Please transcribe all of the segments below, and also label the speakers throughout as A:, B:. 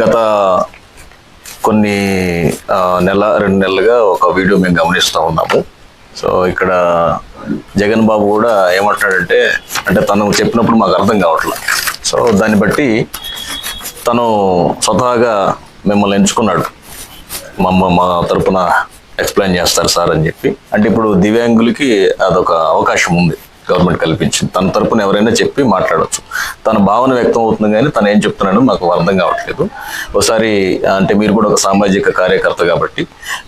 A: గత కొన్ని నెల రెండు నెలలుగా ఒక వీడియో మేము గమనిస్తూ ఉన్నాము. సో ఇక్కడ జగన్ బాబు కూడా ఏమంటున్నాడంటే అంటే తను చెప్పినప్పుడు మాకు అర్థం కావట్లేదు సో దాన్ని బట్టి తను స్వతహాగా మిమ్మల్ని ఎంచుకున్నాడు. మమ్మ మా తరపున ఎక్స్ప్లెయిన్ చేస్తారు సార్ అని చెప్పి. అంటే ఇప్పుడు దివ్యాంగులకి అదొక అవకాశం ఉంది. గవర్నమెంట్ కల్పించింది. తన తరపున ఎవరైనా చెప్పి మాట్లాడవచ్చు తన భావన వ్యక్తం అవుతుంది కానీ తను ఏం చెప్తున్నాడో మాకు అర్థం కావట్లేదు. ఒకసారి అంటే మీరు కూడా ఒక సామాజిక కార్యకర్త కాబట్టి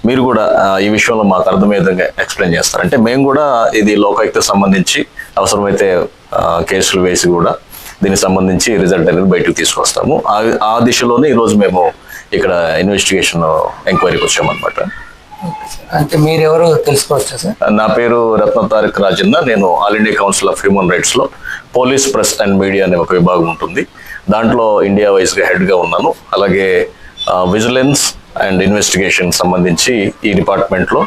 A: మీరు కూడా ఈ విషయంలో మాకు అర్థమయ్యే విధంగా ఎక్స్ప్లెయిన్ చేస్తారు. అంటే మేము కూడా ఇది లోకాయుక్త సంబంధించి అవసరమైతే కేసులు వేసి కూడా దీనికి సంబంధించి రిజల్ట్ అనేది బయటకు తీసుకొస్తాము. ఆ ఆ దిశలోనే ఈరోజు మేము ఇక్కడ ఇన్వెస్టిగేషన్ ఎంక్వైరీకి వచ్చామన్నమాట.
B: అంటే మీరు ఎవరు తెలుసుకోవచ్చా సార్?
A: నా పేరు రత్న తారక్ రాజన్న. నేను all India council of human రైట్స్లో police press and media అనే ఒక విభాగం ఉంటుంది. దాంట్లో ఇండియా వైజ్గా హెడ్గా ఉన్నాను. అలాగే విజిలెన్స్ అండ్ ఇన్వెస్టిగేషన్ సంబంధించి ఈ డిపార్ట్మెంట్లో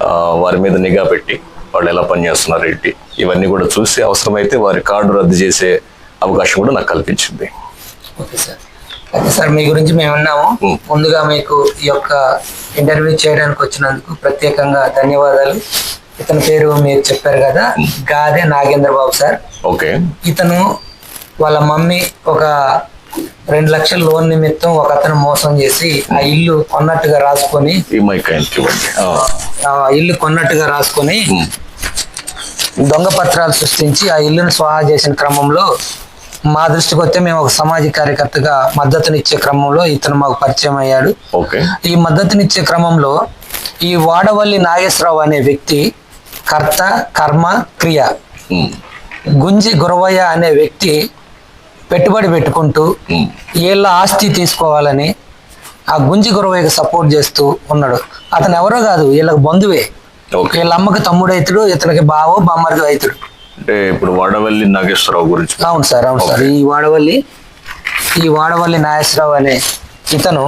A: ఆ, వారి మీద నిఘా పెట్టి వాళ్ళు ఎలా పనిచేస్తున్నారు ఏంటి ఇవన్నీ కూడా చూసి అవసరమైతే వారి కార్డు రద్దు చేసే అవకాశం కూడా నాకు కల్పించింది.
B: Okay sir. అయితే సార్ మీ గురించి మేము విన్నాము
A: మ్.
B: ముందుగా మీకు ఈ యొక్క ఇంటర్వ్యూ చేయడానికి వచ్చినందుకు ప్రత్యేకంగా ధన్యవాదాలు. ఇతని పేరు మీరు చెప్పారు కదా గాదే నాగేంద్ర బాబు సార్.
A: ఓకే.
B: ఇతను వాళ్ళ మమ్మీ ఒక రెండు లక్షల లోన్ నిమిత్తం ఒక అతను మోసం చేసి ఆ ఇల్లు కొన్నట్టుగా రాసుకొని ఇల్లు కొన్నట్టుగా రాసుకొని దొంగ పత్రాలు సృష్టించి ఆ ఇల్లును స్వాహా చేసిన క్రమంలో మా దృష్టికి వస్తే మేము ఒక సామాజిక కార్యకర్తగా మద్దతునిచ్చే క్రమంలో ఇతను మాకు పరిచయం అయ్యాడు. ఈ మద్దతునిచ్చే క్రమంలో ఈ వాడవల్లి నాగేశ్వరరావు అనే వ్యక్తి కర్త కర్మ క్రియ గుంజి గురవయ్య అనే వ్యక్తి పెట్టుబడి పెట్టుకుంటూ వీళ్ళ ఆస్తి తీసుకోవాలని ఆ గుంజి గురవయ్యకి సపోర్ట్ చేస్తూ ఉన్నాడు. అతను ఎవరో కాదు వీళ్ళకి బంధువే. వీళ్ళ అమ్మకి తమ్ముడు అవుతాడు ఇతనికి బావో బామ్మరిది అవుతాడు
A: అంటే ఇప్పుడు వాడవల్లి నాగేశ్వరరావు గురించి.
B: అవును సార్ అవును సార్. ఈ వాడవల్లి ఈ వాడవల్లి నాగేశ్వరరావు అనే ఇతను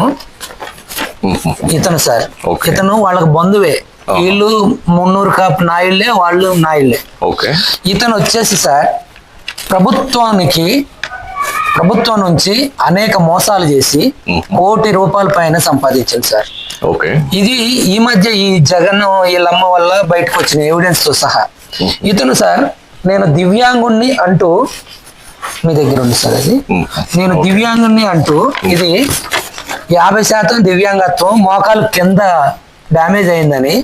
B: ఇతను సార్. ఇతను వాళ్ళకి బంధువే. వీళ్ళు మున్నూరు కాపు నాయుళ్ళే వాళ్ళు నాయుళ్ళే.
A: ఓకే.
B: ఇతను వచ్చేసి సార్ ప్రభుత్వానికి ప్రభుత్వం నుంచి అనేక మోసాలు చేసి. కోటి రూపాయల పైన సంపాదించింది సార్.
A: ఓకే.
B: ఇది ఈ మధ్య ఈ జగన్ వీళ్ళమ్మ వల్ల బయటకు వచ్చిన ఎవిడెన్స్తో సహా. ఇతను సార్ నేను దివ్యాంగుణ్ణి అంటూ మీ దగ్గర ఉంది సార్ అది. నేను దివ్యాంగుణ్ణి అంటూ ఇది యాభై శాతం దివ్యాంగత్వం మోకాలు కింద డ్యామేజ్ అయిందని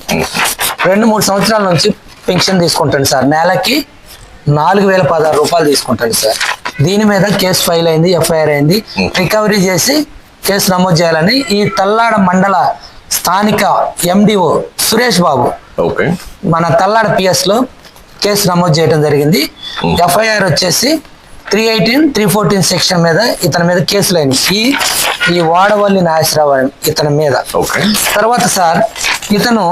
B: రెండు మూడు సంవత్సరాల నుంచి పెన్షన్ తీసుకుంటాను సార్. నెలకి నాలుగు వేల పదహారు రూపాయలు తీసుకుంటాను సార్. దీని మీద కేసు ఫైల్ అయింది ఎఫ్ఐఆర్ అయింది. రికవరీ చేసి కేసు నమోదు చేయాలని ఈ తల్లాడ మండల స్థానిక ఎండిఓ సురేష్ బాబు
A: ఓకే.
B: మన తల్లాడ పిఎస్లో కేసు నమోదు చేయడం జరిగింది. ఎఫ్ఐఆర్ వచ్చేసి three eighteen three fourteen section మీద ఇతని మీద కేసులు అయినాయి ఈ ఈ వాడవల్లి నాగేశ్వరరావు అని ఇతని మీద.
A: ఓకే.
B: తర్వాత సార్ ఇతను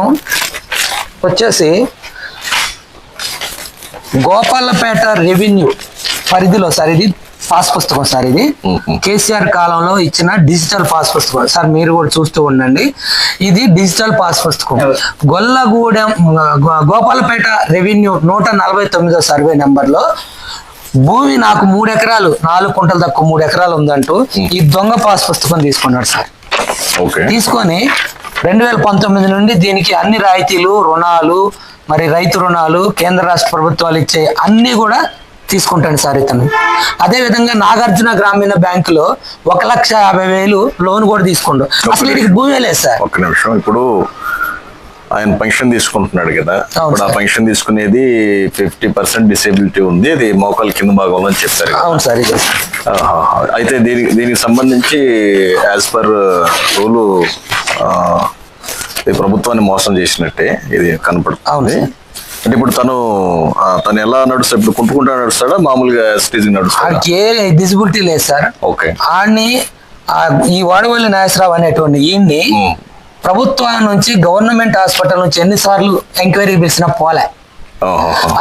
B: వచ్చేసి గోపాలపేట రెవెన్యూ పరిధిలో సార్ ఇది పాస్ పుస్తకం సార్ ఇది. కేసీఆర్ కాలంలో ఇచ్చిన డిజిటల్ పాస్ పుస్తకం. సార్ మీరు కూడా చూస్తూ ఉండండి. ఇది డిజిటల్ పాస్ పుస్తకం. గొల్లగూడెం గోపాలపేట రెవెన్యూ నూట నలభై తొమ్మిదో సర్వే నెంబర్లో భూమి నాకు మూడు ఎకరాలు నాలుగు కుంటలు తక్కువ మూడు ఎకరాలు ఉందంటూ ఈ దొంగ పాస్ పుస్తకం తీసుకున్నాడు సార్. తీసుకొని రెండు వేల పంతొమ్మిది నుండి దీనికి అన్ని రాయితీలు రుణాలు మరి రైతు రుణాలు కేంద్ర రాష్ట్ర ప్రభుత్వాలు ఇచ్చే అన్ని కూడా తీసుకుంటాడు సార్ ఇతను. అదే విధంగా నాగార్జున గ్రామీణ బ్యాంకులో ఒక లక్ష యాభై వేలు లోన్ కూడా తీసుకుండు. అసలు వీడికి భూమే లేదు సార్.
A: ఒక్క నిమిషం. ఇప్పుడు ఆయన పెన్షన్ తీసుకుంటున్నాడు కదా.
B: అవును
A: ఇప్పుడు ఆ. పెన్షన్ తీసుకునేది ఫిఫ్టీ పర్సెంట్ డిసేబిలిటీ ఉంది. అది మోకాలు కింద భాగంలో అని చెప్పారు.
B: అవును సార్ ఇది
A: ఆహా. అయితే దీనికి దీనికి సంబంధించి యాజ్ పర్ రూలు ప్రభుత్వాన్ని మోసం చేసినట్టే ఇది
B: అవును
A: కనపడుతుంది
B: సార్.
A: అంటే ఇప్పుడు తను తను ఎలా నడుస్తాడు? ఇప్పుడు కుంటుకుంటా నడుస్తాడా? మామూలుగా స్టేజ్ నడుస్తాడా?
B: ఏ డిజిబిలిటీ లేదు సార్.
A: ఓకే.
B: ఆడిని ఈ వాడవల్లి నాగేశ్వరరావు అనేటువంటి ఈయన్ని. ప్రభుత్వం నుంచి గవర్నమెంట్ హాస్పిటల్ నుంచి ఎన్నిసార్లు ఎంక్వైరీ పిలిచినా పోలే.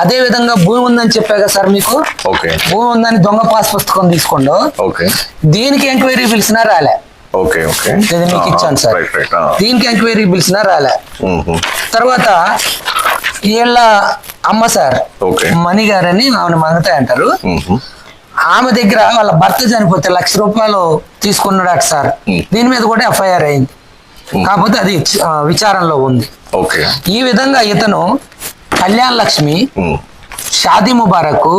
B: అదే విధంగా భూమి ఉందని చెప్పా కదా సార్ మీకు?
A: ఓకే.
B: భూమి ఉందని దొంగ పాస్ పుస్తకం తీసుకోండు.
A: ఓకే.
B: దీనికి ఎంక్వైరీ పిలిచినా రాలే.
A: Okay okay.
B: మీకు ఇచ్చాను సార్. దీనికి ఎంక్వైరీ పిలిచినా రాలే. తర్వాత వీళ్ళ అమ్మ సార్ మణి గారని ఆమెను మంగతాయి అంటారు. ఆమె దగ్గర వాళ్ళ భర్త చనిపోతే లక్ష రూపాయలు తీసుకున్నాడట సార్. దీని మీద కూడా ఎఫ్ఐఆర్ అయింది. కాకపోతే అది ఆ, విచారణలో ఉంది. ఈ విధంగా ఇతను కళ్యాణ్ లక్ష్మి షాదీ ముబారక్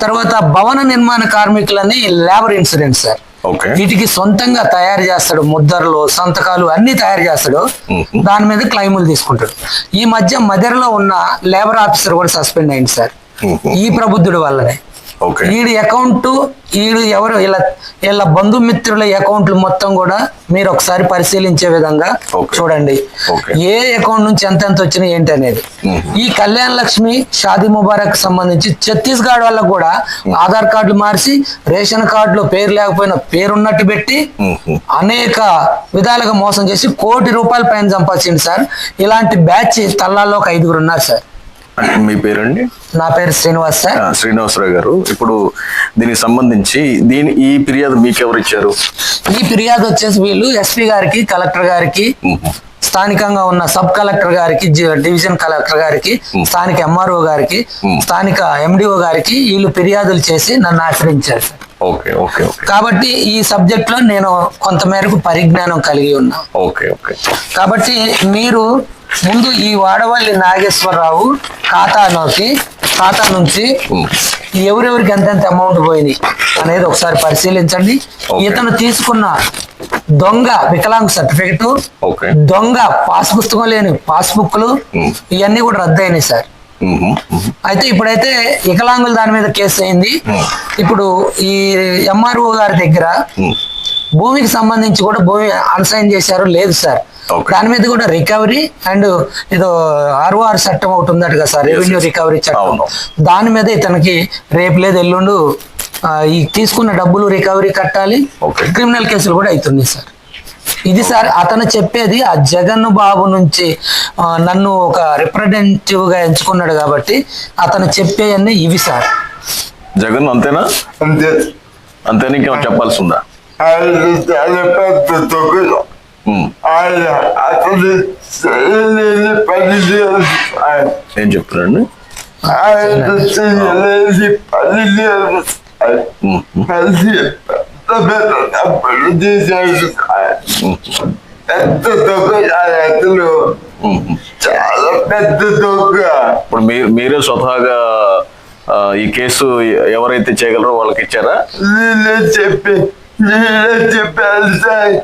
B: తర్వాత భవన నిర్మాణ కార్మికులని లేబర్ ఇన్సూరెన్స్ సార్. వీటికి సొంతంగా తయారు చేస్తాడు ముద్దర్లు సంతకాలు అన్ని తయారు చేస్తాడు. దాని మీద క్లైములు తీసుకుంటాడు. ఈ మధ్య మదర్లో ఉన్న లేబర్ ఆఫీసర్ కూడా సస్పెండ్ అయింది సార్. ఈ ప్రబుద్ధుడి వల్లనే. వీడి అకౌంట్ వీడు ఎవరు వీళ్ళ వీళ్ళ బంధుమిత్రుల అకౌంట్లు మొత్తం కూడా మీరు ఒకసారి పరిశీలించే విధంగా. చూడండి. ఏ అకౌంట్ నుంచి ఎంత ఎంత వచ్చినాయి ఏంటి అనేది.
A: Mhm.
B: ఈ కళ్యాణ్ లక్ష్మి షాదీ ముబారక్ సంబంధించి ఛత్తీస్గఢ్ వాళ్ళకు కూడా ఆధార్ కార్డులు మార్చి రేషన్ కార్డులో పేరు లేకపోయినా పేరు ఉన్నట్టు పెట్టి
A: ఉమ్,
B: అనేక విధాలుగా మోసం చేసి కోటి రూపాయల పైన సంపాదించింది సార్. ఇలాంటి బ్యాచ్ తల్లాల్లో ఒక ఐదుగురు ఉన్నారు సార్.
A: మీ పేరండి?
B: నా పేరు శ్రీనివాస్ సార్.
A: శ్రీనివాసరావు గారు. ఇప్పుడు దీనికి సంబంధించి దీని ఈ ఫిర్యాదు మీకు ఎవరు ఇచ్చారు?
B: ఈ ఫిర్యాదు వచ్చేసి వీళ్ళు ఎస్పీ గారికి కలెక్టర్ గారికి స్థానికంగా ఉన్న సబ్ కలెక్టర్ గారికి డివిజన్ కలెక్టర్ గారికి స్థానిక ఎంఆర్ఓ గారికి. స్థానిక ఎండిఓ గారికి వీళ్ళు ఫిర్యాదులు చేసి నన్ను ఆశ్రయించారు. సార్ కాబట్టి ఈ సబ్జెక్ట్లో నేను కొంతమేరకు పరిజ్ఞానం కలిగి ఉన్నా.
A: Okay okay.
B: కాబట్టి మీరు ముందు ఈ వాడవల్లి నాగేశ్వరరావు ఖాతాలోకి ఖాతా నుంచి ఎవరెవరికి ఎంతెంత అమౌంట్ పోయింది అనేది ఒకసారి పరిశీలించండి. ఇతను తీసుకున్న దొంగ వికలాంగ్ సర్టిఫికెట్ దొంగ పాస్ పుస్తకం లేని పాస్బుక్లు. ఇవన్నీ కూడా రద్దు అయినాయి సార్. అయితే ఇప్పుడైతే వికలాంగుల దాని మీద కేసు అయింది. ఇప్పుడు ఈ ఎంఆర్ఓ గారి దగ్గర భూమికి సంబంధించి కూడా భూమి అన్సైన్ చేశారు లేదు సార్. దాని మీద కూడా రికవరీ అండ్ ఏదో ఆర్ఓఆర్ చట్టం ఒకటి ఉందట కదా సార్ రెవెన్యూ. రికవరీ చట్టం. దాని మీద ఇతనికి రేపు లేదు ఎల్లుండు ఈ తీసుకున్న డబ్బులు రికవరీ కట్టాలి. క్రిమినల్ కేసులు కూడా అవుతుంది సార్ ఇది సార్ అతను చెప్పేది ఆ జగన్ బాబు నుంచి నన్ను ఒక రిప్రజెంటేటివ్గా ఎంచుకున్నాడు కాబట్టి అతను చెప్పేవన్నీ ఇవి సార్.
A: జగన్ అంతేనా?
C: అంతే.
A: అంతేనా ఇంకేమైనా చెప్పాల్సి ఉందా ఏం
C: కలిసి పెద్ద పెద్ద
A: ఉమ్, ఉమ్.
C: చాలా పెద్ద తొక్క.
A: ఇప్పుడు మీరు మీరే స్వతహాగా ఈ కేసు ఎవరైతే చేయగలరో వాళ్ళకి ఇచ్చారా?
C: నేనే చెప్పి నేనే చెప్పాను సార్.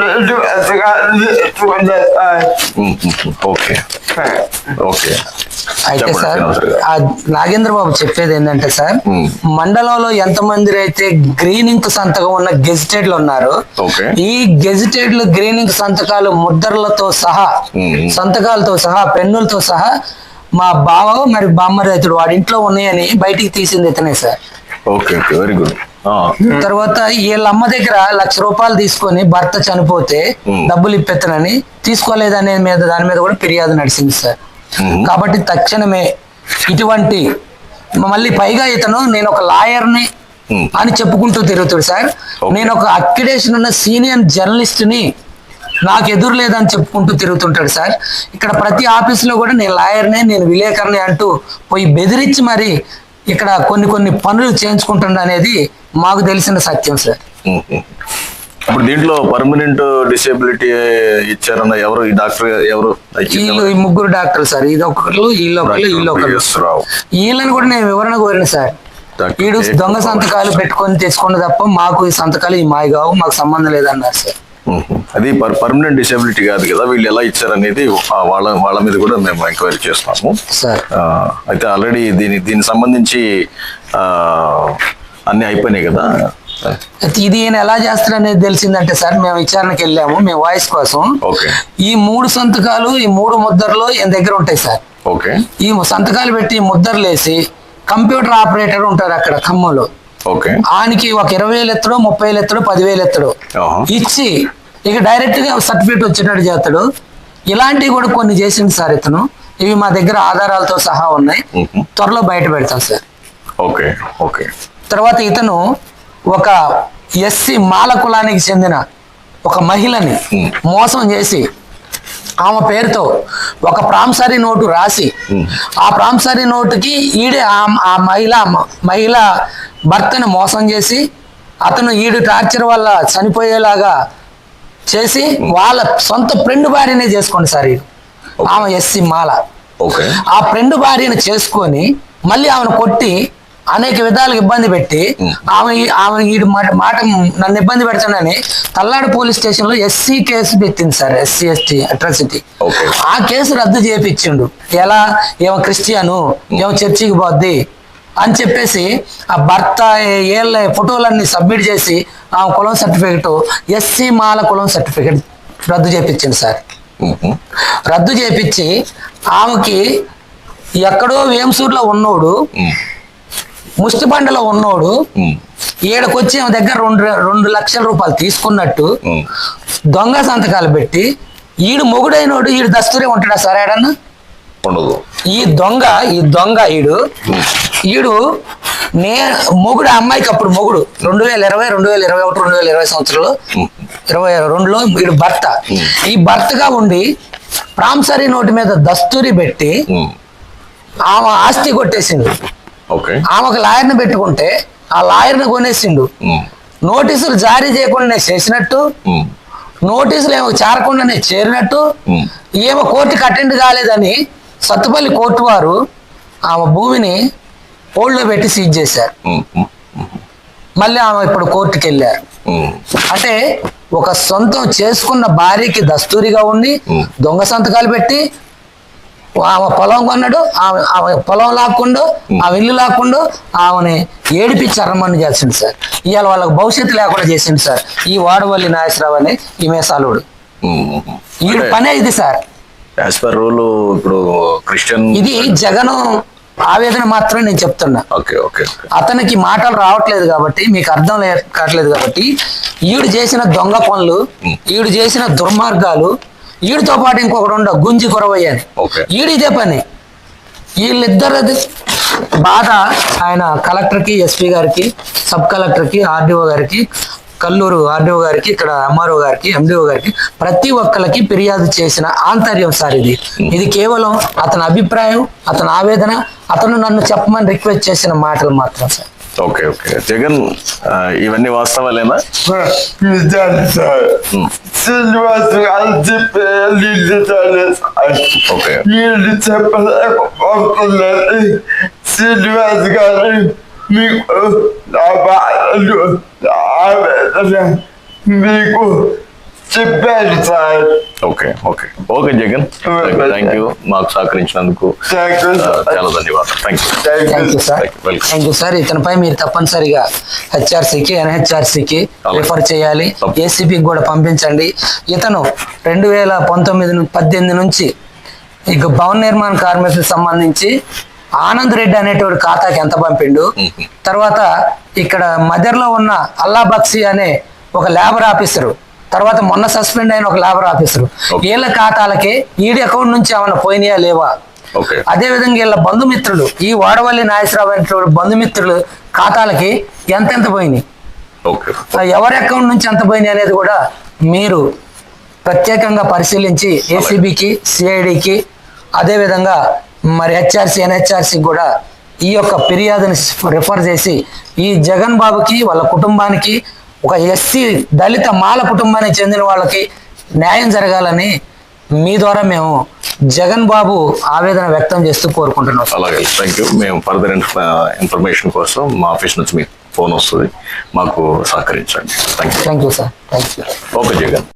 C: రెండు అసగాలు చేసుకున్నా sir
A: um, um, um. Okay okay
B: అయితే సార్ నాగేంద్ర బాబు చెప్పేది ఏంటంటే సార్. మండలంలో ఎంతమంది అయితే గ్రీన్ ఇంక్ సంతకం ఉన్న గెజిటెడ్లు ఉన్నారు
A: ఓకే.
B: ఈ గెజిటెడ్లు గ్రీన్ ఇంక్ సంతకాలు ముద్రలతో సహా. సంతకాలతో సహా పెన్నులతో సహా మా బావ మరి బామ్మ రైతుడు వాడి ఇంట్లో ఉన్నాయని బయటికి తీసింది ఇతనే sir
A: okay okay very good
B: తర్వాత వీళ్ళ అమ్మ దగ్గర లక్ష రూపాయలు తీసుకొని భర్త చనిపోతే. డబ్బులు ఇప్పెత్తనని తీసుకోలేదనే మీద దాని మీద కూడా ఫిర్యాదు నడిచింది సార్. కాబట్టి తక్షణమే ఇటువంటి మళ్ళీ పైగా ఇతను నేను ఒక లాయర్ని. అని చెప్పుకుంటూ తిరుగుతాడు సార్. నేను ఒక అక్రిడేషన్ ఉన్న సీనియర్ జర్నలిస్ట్ని నాకు ఎదురు లేదని చెప్పుకుంటూ తిరుగుతుంటాడు సార్ ఇక్కడ ప్రతి ఆఫీసులో కూడా నేను లాయర్నే నేను విలేకరుని అంటూ పోయి బెదిరించి మరి ఇక్కడ కొన్ని కొన్ని పనులు చేయించుకుంటుండ అనేది మాకు తెలిసిన సత్యం సార్.
A: ఇప్పుడు దీంట్లో పర్మనెంట్ డిసేబిలిటీ ఇచ్చారన్న ఎవరు? ఈ డాక్టర్ ఎవరు?
B: వీళ్ళు ఈ ముగ్గురు డాక్టర్లు సార్ ఇది ఒకళ్ళు వీళ్ళు ఒకళ్ళు వీళ్ళు
A: రావు.
B: వీళ్ళని కూడా నేను వివరణ కోరిన సార్
A: డాక్టర్
B: వీడు. దొంగ సంతకాలు పెట్టుకొని తెచ్చుకున్న తప్ప మాకు ఈ సంతకాలు ఈ మాయ కావు మాకు సంబంధం లేదన్నారు సార్.
A: అది పర్మనెంట్ డిసేబిలిటీ కాదు కదా వీళ్ళు ఎలా ఇచ్చారనేది వాళ్ళ వాళ్ళ మీద కూడా మేము ఎంక్వైరీ చేస్తాము అయితే ఆల్రెడీ దీని దీనికి సంబంధించి ఆ, అన్నీ అయిపోయినాయి కదా.
B: ఇది ఈయన ఎలా చేస్తాడనేది తెలిసిందంటే సార్ మేము విచారణకి వెళ్ళాము మేము వాయిస్ కోసం. ఈ మూడు సంతకాలు ఈ మూడు ముద్రలు ఈయన దగ్గర ఉంటాయి సార్.
A: ఓకే.
B: ఈ సంతకాలు పెట్టి ముద్రలు వేసి కంప్యూటర్ ఆపరేటర్ ఉంటారు అక్కడ ఖమ్మంలో.
A: ఓకే.
B: ఆయనకి ఒక ఇరవై వేలు ఎత్తడు ముప్పై వేలు ఎత్తడు పదివేలు ఎత్తడు. ఇచ్చి ఇక డైరెక్ట్గా సర్టిఫికేట్ వచ్చేటట్టు చేస్తాడు. ఇలాంటివి కూడా కొన్ని చేసింది సార్ ఇతను. ఇవి మా దగ్గర ఆధారాలతో సహా ఉన్నాయి. త్వరలో బయట పెడతాం సార్.
A: Okay okay.
B: తర్వాత ఇతను ఒక ఎస్సీ మాల కులానికి చెందిన ఒక మహిళని. మోసం చేసి ఆమె పేరుతో ఒక ప్రాంసరీ నోటు రాసి ఆ ప్రాంసరీ నోటుకి ఈడే ఆ- మహిళ మహిళ భర్తను మోసం చేసి అతను ఈడు టార్చర్ వల్ల చనిపోయేలాగా చేసి వాళ్ళ సొంత ఫ్రెండ్ భార్యనే చేసుకోండి సార్ ఈడు. ఆమె ఎస్సి మాల. ఆ ఫ్రెండ్ భార్యను చేసుకొని మళ్ళీ ఆమెను కొట్టి అనేక విధాలుగా ఇబ్బంది పెట్టి ఆమె ఆమె ఈ మాట మాట నన్ను ఇబ్బంది పెడతానని తల్లాడు పోలీస్ స్టేషన్లో ఎస్సీ కేసు పెట్టింది సార్ ఎస్సీ ఎస్టీ అట్రాసిటీ. ఆ కేసు రద్దు చేయించిండు ఎలా ఏమో క్రిస్టియను ఏమో చర్చికి పోద్ది అని చెప్పేసి ఆ భర్త ఏళ్ళ ఫోటోలన్నీ సబ్మిట్ చేసి ఆ కులం సర్టిఫికెట్ ఎస్సీ మాల కులం సర్టిఫికెట్ రద్దు చేయించింది సార్. రద్దు చేపించి ఆమెకి ఎక్కడో వేంసూరులో ఉన్నోడు. ముష్టిబండలో ఉన్నోడు ఆమె దగ్గర రెండు రెండు లక్షల రూపాయలు తీసుకున్నట్టు. దొంగ సంతకాలు పెట్టి ఈడు మొగుడైనోడు ఈడు దస్తూరే ఉంటాడా సరే
A: ఉండదు.
B: ఈ దొంగ ఈ దొంగ ఈడు ఈడు నే మొగుడు అమ్మాయికి అప్పుడు మొగుడు. రెండు వేల ఇరవై రెండు వేల ఇరవై ఒకటి రెండు వేల ఇరవై సంవత్సరంలో ఇరవై రెండులో వీడు భర్త. ఈ భర్తగా ఉండి ప్రాంసరీ నోటు మీద దస్తూరి పెట్టి. ఆమె ఆస్తి కొట్టేసిండు
A: ఓకే
B: ఆమెకు లాయర్ని పెట్టుకుంటే ఆ లాయర్ని కొనేసిండు. నోటీసులు జారీ చేయకుండానే చేసినట్టు. నోటీసులు ఏమో చేరకుండానే చేరినట్టు. ఏమో కోర్టుకి అటెండ్ కాలేదని సత్తుపల్లి కోర్టు వారు ఆమె భూమిని హోల్డ్లో పెట్టి సీజ్ చేశారు. మళ్ళీ ఆమె ఇప్పుడు కోర్టుకి వెళ్ళారు. అంటే ఒక సొంతం చేసుకున్న భార్యకి దస్తూరిగా ఉండి. దొంగ సంతకాలు పెట్టి ఆమె పొలం కొన్నాడు ఆమె ఆమె పొలం లాక్కుండు ఆమె ఇల్లు లాక్కుండు ఆమెని ఏడిపించి అరమని చేసిండు సార్. ఇవాళ వాళ్ళకి భవిష్యత్తు లేకుండా చేసిండు సార్. ఈ వాడవల్లి నాగేశ్వరరావు అనే ఈ మేసాలుడు. ఈ పనే ఇది సార్.
A: యాజ్ పర్ రూల్ ఇప్పుడు క్రిస్టియన్
B: ఇది జగన్ ఆవేదన మాత్రమే నేను చెప్తున్నా.
A: ఓకే ఓకే
B: అతనికి మాటలు రావట్లేదు కాబట్టి మీకు అర్థం కావట్లేదు కాబట్టి ఈడు చేసిన దొంగ పనులు ఈడు చేసిన దుర్మార్గాలు ఈడితో పాటు ఇంకొకడు ఉండ గుంజి కొరవయ్య అని
A: ఓకే.
B: ఈడు ఇదే పని. వీళ్ళిద్దరు బాధ ఆయన కలెక్టర్కి ఎస్పీ గారికి సబ్ కలెక్టర్కి ఆర్డీఓ గారికి కల్లూరు ఆర్డీఓ గారికి ఇక్కడ ఎంఆర్ఓ గారికి ఎండిఓ గారికి ప్రతి ఒక్కరికి ఫిర్యాదు చేసిన ఆంతర్యం సార్ ఇది. ఇది కేవలం అతని అభిప్రాయం అతని ఆవేదన అతను నన్ను చెప్పమని రిక్వెస్ట్ చేసిన మాటలు మాత్రం సార్.
A: ఓకే ఓకే జగన్ ఇవన్నీ వాస్తవాలేనా?
C: సార్ శ్రీనివాస్ చెప్పలేకపోతున్నారు. శ్రీనివాస్ గారు మీకు నా బాధలు మీకు చెప్పారు sir.
A: Okay okay. Okay Jagan. Thank you మాకు సహకరించినందుకు. చాలా ధన్యవాదాలు. Thank you
B: sir. Thank you sir ఇతనిపై మీరు తప్పనిసరిగా హెచ్ఆర్సీకి ఎన్హెచ్ఆర్సీకి. రిఫర్ చేయాలి. ఏసీపీకి కూడా పంపించండి. ఇతను రెండు వేల పంతొమ్మిది పద్దెనిమిది నుంచి ఇక భవన నిర్మాణ కార్మికులకు సంబంధించి ఆనంద్ రెడ్డి అనేటువంటి ఖాతాకి ఎంత పంపిండు? తర్వాత ఇక్కడ మదర్లో ఉన్న అల్లా బక్సీ అనే ఒక లేబర్ ఆఫీసరు తర్వాత మొన్న సస్పెండ్ అయిన ఒక లేబర్ ఆఫీసరు. వీళ్ళ ఖాతాలకి ఈడి అకౌంట్ నుంచి ఏమైనా పోయినాయా లేవా? అదే విధంగా వీళ్ళ బంధుమిత్రులు ఈ వాడవల్లి నాగేశ్వరరావు అనేటువంటి బంధుమిత్రులు ఖాతాలకి ఎంతెంత పోయినాయి? ఎవరి అకౌంట్ నుంచి ఎంత పోయినాయి అనేది కూడా మీరు ప్రత్యేకంగా పరిశీలించి ఏసీబీకి సిఐడికి అదేవిధంగా మరి హెచ్ఆర్సీ ఎన్హెచ్ఆర్సీ కూడా ఈ యొక్క ఫిర్యాదుని రిఫర్ చేసి ఈ జగన్ బాబుకి వాళ్ళ కుటుంబానికి ఒక ఎస్సీ దళిత మాల కుటుంబానికి చెందిన వాళ్ళకి న్యాయం జరగాలని మీ ద్వారా మేము జగన్ బాబు ఆవేదన వ్యక్తం చేస్తూ కోరుకుంటున్నాం
A: అలాగే థ్యాంక్ యూ మేము ఫర్దర్ ఇన్ఫర్మేషన్ కోసం మా ఆఫీస్ నుంచి మీకు ఫోన్ వస్తుంది. మాకు సహకరించండి. Thank you
B: thank you sir thank you
A: okay Jagan